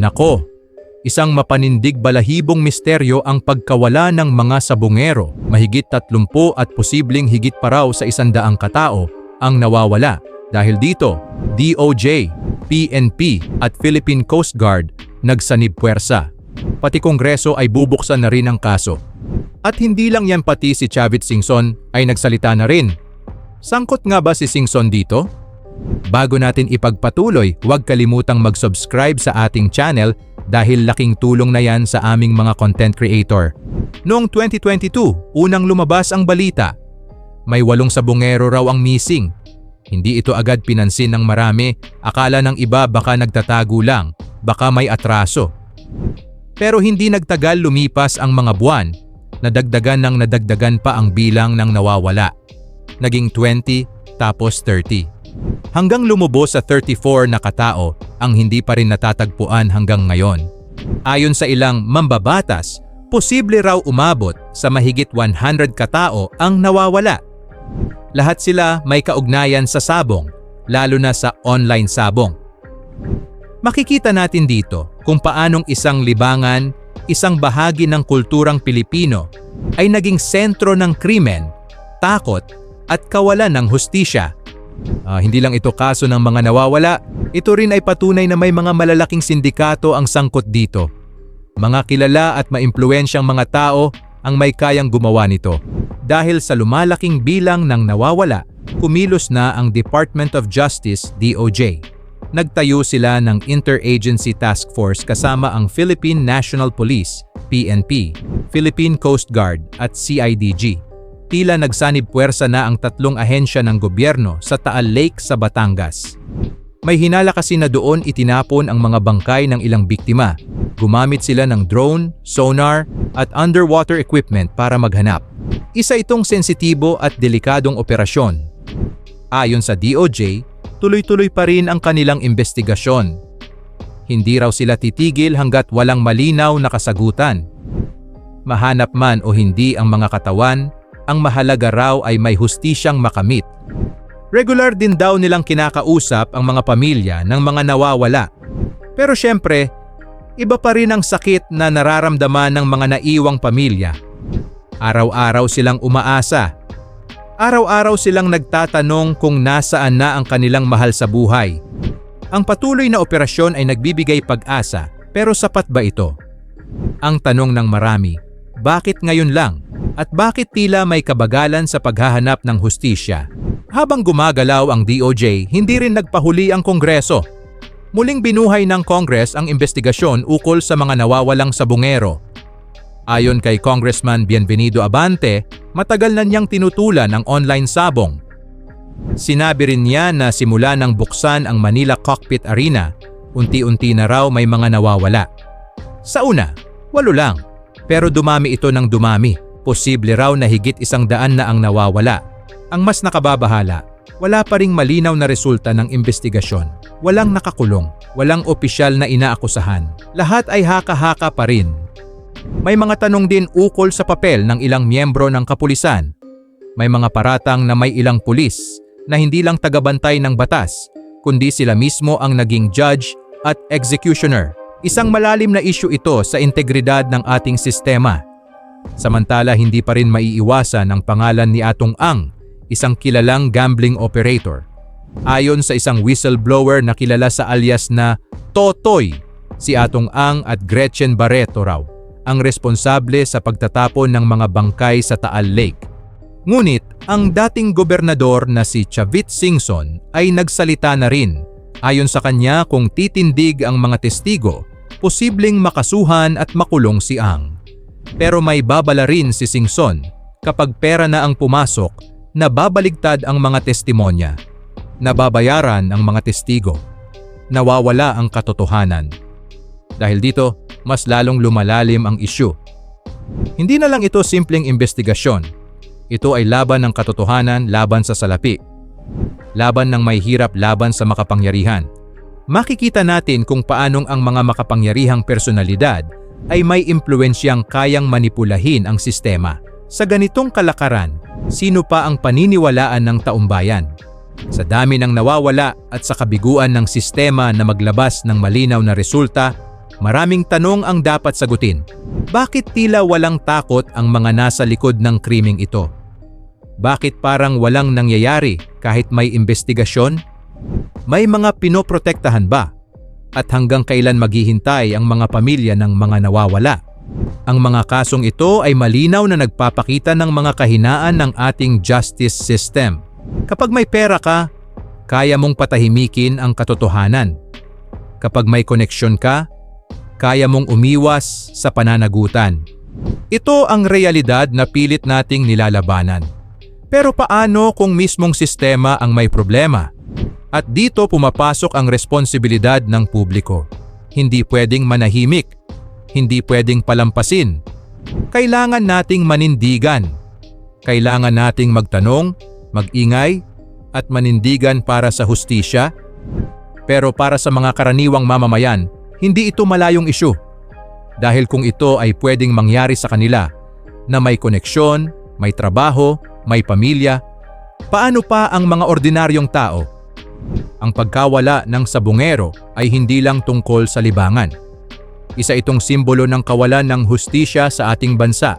Nako, isang mapanindig balahibong misteryo ang pagkawala ng mga sabungero, mahigit 30 at posibleng higit pa raw sa isandaang katao ang nawawala. Dahil dito, DOJ, PNP at Philippine Coast Guard nagsanib puwersa. Pati Kongreso ay bubuksan na rin ang kaso. At hindi lang yan pati si Chavit Singson ay nagsalita na rin. Sangkot nga ba si Singson dito? Bago natin ipagpatuloy, huwag kalimutang mag-subscribe sa ating channel dahil laking tulong na yan sa aming mga content creator. Noong 2022, unang lumabas ang balita. May walong sabungero raw ang missing. Hindi ito agad pinansin ng marami, akala ng iba baka nagtatago lang, baka may atraso. Pero hindi nagtagal lumipas ang mga buwan, nadagdagan ng nadagdagan pa ang bilang ng nawawala. Naging 20, tapos 30 hanggang lumubos sa 34 na katao ang hindi pa rin natatagpuan hanggang ngayon. Ayon sa ilang mambabatas, posible raw umabot sa mahigit 100 katao ang nawawala. Lahat sila may kaugnayan sa sabong, lalo na sa online sabong. Makikita natin dito kung paanong isang libangan, isang bahagi ng kulturang Pilipino ay naging sentro ng krimen, takot at kawalan ng hustisya Ah, hindi lang ito kaso ng mga nawawala, ito rin ay patunay na may mga malalaking sindikato ang sangkot dito. Mga kilala at maimpluwensyang mga tao ang may kayang gumawa nito. Dahil sa lumalaking bilang ng nawawala, kumilos na ang Department of Justice DOJ. Nagtayo sila ng Interagency Task Force kasama ang Philippine National Police PNP, Philippine Coast Guard at CIDG tila nagsanib puwersa na ang tatlong ahensya ng gobyerno sa Taal Lake sa Batangas. May hinala kasi na doon itinapon ang mga bangkay ng ilang biktima. Gumamit sila ng drone, sonar at underwater equipment para maghanap. Isa itong sensitibo at delikadong operasyon. Ayon sa DOJ, tuloy-tuloy pa rin ang kanilang investigasyon. Hindi raw sila titigil hanggat walang malinaw na kasagutan. Mahanap man o hindi ang mga katawan, ang mahalaga raw ay may hustisyang makamit. Regular din daw nilang kinakausap ang mga pamilya ng mga nawawala. Pero syempre, iba pa rin ang sakit na nararamdaman ng mga naiwang pamilya. Araw-araw silang umaasa. Araw-araw silang nagtatanong kung nasaan na ang kanilang mahal sa buhay. Ang patuloy na operasyon ay nagbibigay pag-asa, pero sapat ba ito? Ang tanong ng marami, bakit ngayon lang? At bakit tila may kabagalan sa paghahanap ng hustisya? Habang gumagalaw ang DOJ, hindi rin nagpahuli ang Kongreso. Muling binuhay ng Congress ang investigasyon ukol sa mga nawawalang sabungero. Ayon kay Congressman Bienvenido Abante, matagal na niyang tinutulan ang online sabong. Sinabi rin niya na simula nang buksan ang Manila Cockpit Arena, unti-unti na raw may mga nawawala. Sa una, walo lang, pero dumami ito ng dumami. Posible raw na higit isang daan na ang nawawala. Ang mas nakababahala, wala pa ring malinaw na resulta ng investigasyon. Walang nakakulong, walang opisyal na inaakusahan. Lahat ay haka-haka pa rin. May mga tanong din ukol sa papel ng ilang miyembro ng kapulisan. May mga paratang na may ilang pulis na hindi lang tagabantay ng batas, kundi sila mismo ang naging judge at executioner. Isang malalim na isyu ito sa integridad ng ating sistema Samantala hindi pa rin maiiwasan ang pangalan ni Atong Ang, isang kilalang gambling operator. Ayon sa isang whistleblower na kilala sa alias na Totoy, si Atong Ang at Gretchen Barreto raw ang responsable sa pagtatapon ng mga bangkay sa Taal Lake. Ngunit ang dating gobernador na si Chavit Singson ay nagsalita na rin. Ayon sa kanya kung titindig ang mga testigo, posibleng makasuhan at makulong si Ang. Pero may babala rin si Singson kapag pera na ang pumasok, nababaligtad ang mga testimonya, nababayaran ang mga testigo, nawawala ang katotohanan. Dahil dito, mas lalong lumalalim ang isyu. Hindi na lang ito simpleng investigasyon. Ito ay laban ng katotohanan laban sa salapi. Laban ng may hirap laban sa makapangyarihan. Makikita natin kung paanong ang mga makapangyarihang personalidad ay may impluensyang kayang manipulahin ang sistema. Sa ganitong kalakaran, sino pa ang paniniwalaan ng taumbayan? Sa dami ng nawawala at sa kabiguan ng sistema na maglabas ng malinaw na resulta, Maraming tanong ang dapat sagutin. Bakit tila walang takot ang mga nasa likod ng krimeng ito? Bakit parang walang nangyayari kahit may investigasyon? May mga pinoprotektahan ba? At hanggang kailan maghihintay ang mga pamilya ng mga nawawala? Ang mga kasong ito ay malinaw na nagpapakita ng mga kahinaan ng ating justice system. Kapag may pera ka, kaya mong patahimikin ang katotohanan. Kapag may koneksyon ka, kaya mong umiwas sa pananagutan. Ito ang realidad na pilit nating nilalabanan. Pero paano kung mismong sistema ang may problema? At dito pumapasok ang responsibilidad ng publiko. Hindi pwedeng manahimik. Hindi pwedeng palampasin. Kailangan nating manindigan. Kailangan nating magtanong, magingay, at manindigan para sa hustisya. Pero para sa mga karaniwang mamamayan, hindi ito malayong isyu. Dahil kung ito ay pwedeng mangyari sa kanila na may koneksyon, may trabaho, may pamilya, paano pa ang mga ordinaryong tao? Ang pagkawala ng sabungero ay hindi lang tungkol sa libangan. Isa itong simbolo ng kawalan ng hustisya sa ating bansa.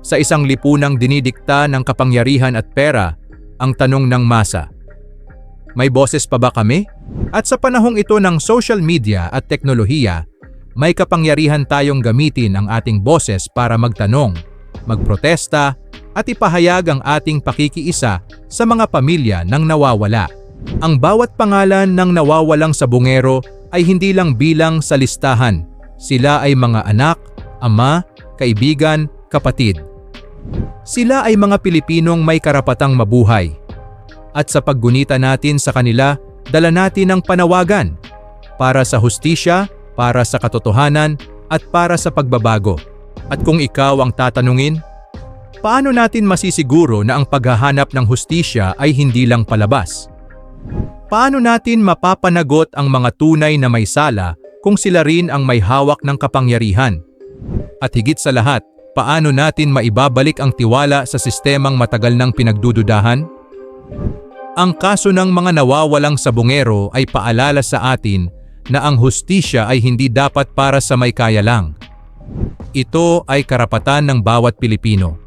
Sa isang lipunang dinidikta ng kapangyarihan at pera, ang tanong ng masa, may boses pa ba kami? At sa panahong ito ng social media at teknolohiya, may kapangyarihan tayong gamitin ang ating boses para magtanong, magprotesta, at ipahayag ang ating pakikiisa sa mga pamilya ng nawawala. Ang bawat pangalan ng nawawalang sabungero ay hindi lang bilang sa listahan. Sila ay mga anak, ama, kaibigan, kapatid. Sila ay mga Pilipinong may karapatang mabuhay. At sa paggunita natin sa kanila, dala natin ang panawagan para sa hustisya, para sa katotohanan, at para sa pagbabago. At kung ikaw ang tatanungin, paano natin masisiguro na ang paghahanap ng hustisya ay hindi lang palabas? Paano natin mapapanagot ang mga tunay na may sala kung sila rin ang may hawak ng kapangyarihan? At higit sa lahat, paano natin maibabalik ang tiwala sa sistemang matagal nang pinagdududahan? Ang kaso ng mga nawawalang sabungero ay paalala sa atin na ang hustisya ay hindi dapat para sa may kaya lang. Ito ay karapatan ng bawat Pilipino.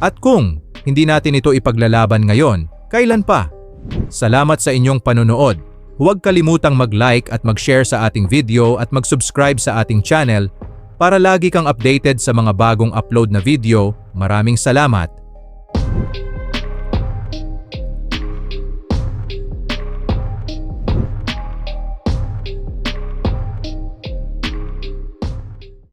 At kung hindi natin ito ipaglalaban ngayon, kailan pa? Salamat sa inyong panonood. Huwag kalimutang mag-like at mag-share sa ating video at mag-subscribe sa ating channel para lagi kang updated sa mga bagong upload na video. Maraming salamat